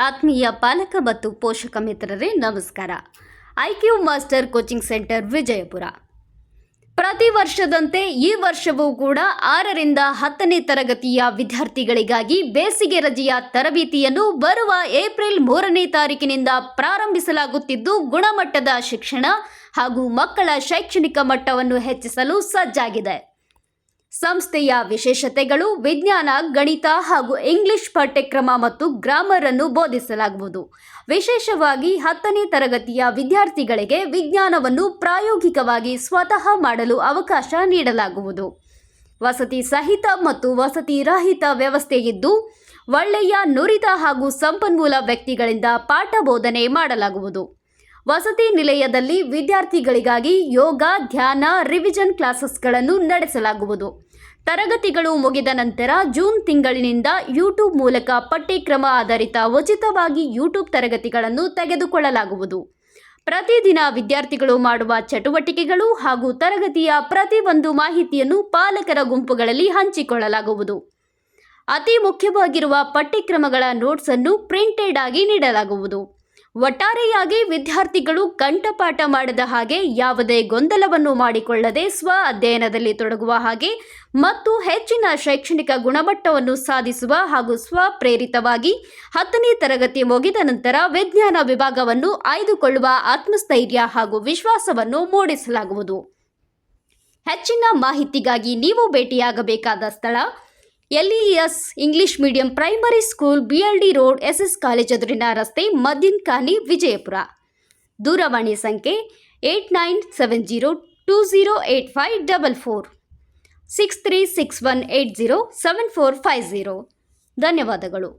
ಆತ್ಮೀಯ ಪಾಲಕ ಮತ್ತು ಪೋಷಕ ಮಿತ್ರರೇ, ನಮಸ್ಕಾರ. IQ master coaching centre, Vijayapura. ಪ್ರತಿ ವರ್ಷದಂತೆ ಈ ವರ್ಷವೂ ಕೂಡ ಆರರಿಂದ ಹತ್ತನೇ ತರಗತಿಯ ವಿದ್ಯಾರ್ಥಿಗಳಿಗಾಗಿ ಬೇಸಿಗೆ ರಜೆಯ ತರಬೇತಿಯನ್ನು ಬರುವ ಏಪ್ರಿಲ್ ಮೂರನೇ ತಾರೀಕಿನಿಂದ ಪ್ರಾರಂಭಿಸಲಾಗುತ್ತಿದ್ದು, ಗುಣಮಟ್ಟದ ಶಿಕ್ಷಣ ಹಾಗೂ ಮಕ್ಕಳ ಶೈಕ್ಷಣಿಕ ಮಟ್ಟವನ್ನು ಹೆಚ್ಚಿಸಲು ಸಜ್ಜಾಗಿದೆ. ಸಂಸ್ಥೆಯ ವಿಶೇಷತೆಗಳು ವಿಜ್ಞಾನ, ಗಣಿತ ಹಾಗೂ ಇಂಗ್ಲಿಷ್ ಪಠ್ಯಕ್ರಮ ಮತ್ತು ಗ್ರಾಮರ್ ಅನ್ನು ಬೋಧಿಸಲಾಗುವುದು. ವಿಶೇಷವಾಗಿ ಹತ್ತನೇ ತರಗತಿಯ ವಿದ್ಯಾರ್ಥಿಗಳಿಗೆ ವಿಜ್ಞಾನವನ್ನು ಪ್ರಾಯೋಗಿಕವಾಗಿ ಸ್ವತಃ ಮಾಡಲು ಅವಕಾಶ ನೀಡಲಾಗುವುದು. ವಸತಿ ಸಹಿತ ಮತ್ತು ವಸತಿ ರಹಿತ ವ್ಯವಸ್ಥೆಯಿದ್ದು ಒಳ್ಳೆಯ ನುರಿತ ಹಾಗೂ ಸಂಪನ್ಮೂಲ ವ್ಯಕ್ತಿಗಳಿಂದ ಪಾಠ ಬೋಧನೆ ಮಾಡಲಾಗುವುದು. ವಸತಿ ನಿಲಯದಲ್ಲಿ ವಿದ್ಯಾರ್ಥಿಗಳಿಗಾಗಿ ಯೋಗ, ಧ್ಯಾನ ರಿವಿಜನ್ ಕ್ಲಾಸಸ್ಗಳನ್ನು ನಡೆಸಲಾಗುವುದು. ತರಗತಿಗಳು ಮುಗಿದ ನಂತರ ಜೂನ್ ತಿಂಗಳಿನಿಂದ ಯೂಟ್ಯೂಬ್ ಮೂಲಕ ಪಠ್ಯಕ್ರಮ ಆಧಾರಿತ ಉಚಿತವಾಗಿ ಯೂಟ್ಯೂಬ್ ತರಗತಿಗಳನ್ನು ತೆಗೆದುಕೊಳ್ಳಲಾಗುವುದು. ಪ್ರತಿದಿನ ವಿದ್ಯಾರ್ಥಿಗಳು ಮಾಡುವ ಚಟುವಟಿಕೆಗಳು ಹಾಗೂ ತರಗತಿಯ ಪ್ರತಿಯೊಂದು ಮಾಹಿತಿಯನ್ನು ಪಾಲಕರ ಗುಂಪುಗಳಲ್ಲಿ ಹಂಚಿಕೊಳ್ಳಲಾಗುವುದು. ಅತಿ ಮುಖ್ಯವಾಗಿರುವ ಪಠ್ಯಕ್ರಮಗಳ ನೋಟ್ಸ್ ಅನ್ನು ಪ್ರಿಂಟೆಡ್ ಆಗಿ ನೀಡಲಾಗುವುದು. ಒಟ್ಟಾರೆಯಾಗಿ ವಿದ್ಯಾರ್ಥಿಗಳು ಕಂಠಪಾಠ ಮಾಡದ ಹಾಗೆ ಯಾವುದೇ ಗೊಂದಲವನ್ನು ಮಾಡಿಕೊಳ್ಳದೆ ಸ್ವ ಅಧ್ಯಯನದಲ್ಲಿ ತೊಡಗುವ ಹಾಗೆ ಮತ್ತು ಹೆಚ್ಚಿನ ಶೈಕ್ಷಣಿಕ ಗುಣಮಟ್ಟವನ್ನು ಸಾಧಿಸುವ ಹಾಗೂ ಸ್ವಪ್ರೇರಿತವಾಗಿ ಹತ್ತನೇ ತರಗತಿ ಮುಗಿದ ನಂತರ ವಿಜ್ಞಾನ ವಿಭಾಗವನ್ನು ಆಯ್ದುಕೊಳ್ಳುವ ಆತ್ಮಸ್ಥೈರ್ಯ ಹಾಗೂ ವಿಶ್ವಾಸವನ್ನು ಮೂಡಿಸಲಾಗುವುದು. ಹೆಚ್ಚಿನ ಮಾಹಿತಿಗಾಗಿ ನೀವು ಭೇಟಿಯಾಗಬೇಕಾದ ಸ್ಥಳ LES English medium primary school BLD road S college ಎದುರಿನ ರಸ್ತೆ ಮದ್ದಿನ್ ಖಾನಿ ವಿಜಯಪುರ. ದೂರವಾಣಿ ಸಂಖ್ಯೆ eight nine seven zero two zero eight five double four. Six three six one eight zero seven four five zero ಧನ್ಯವಾದಗಳು.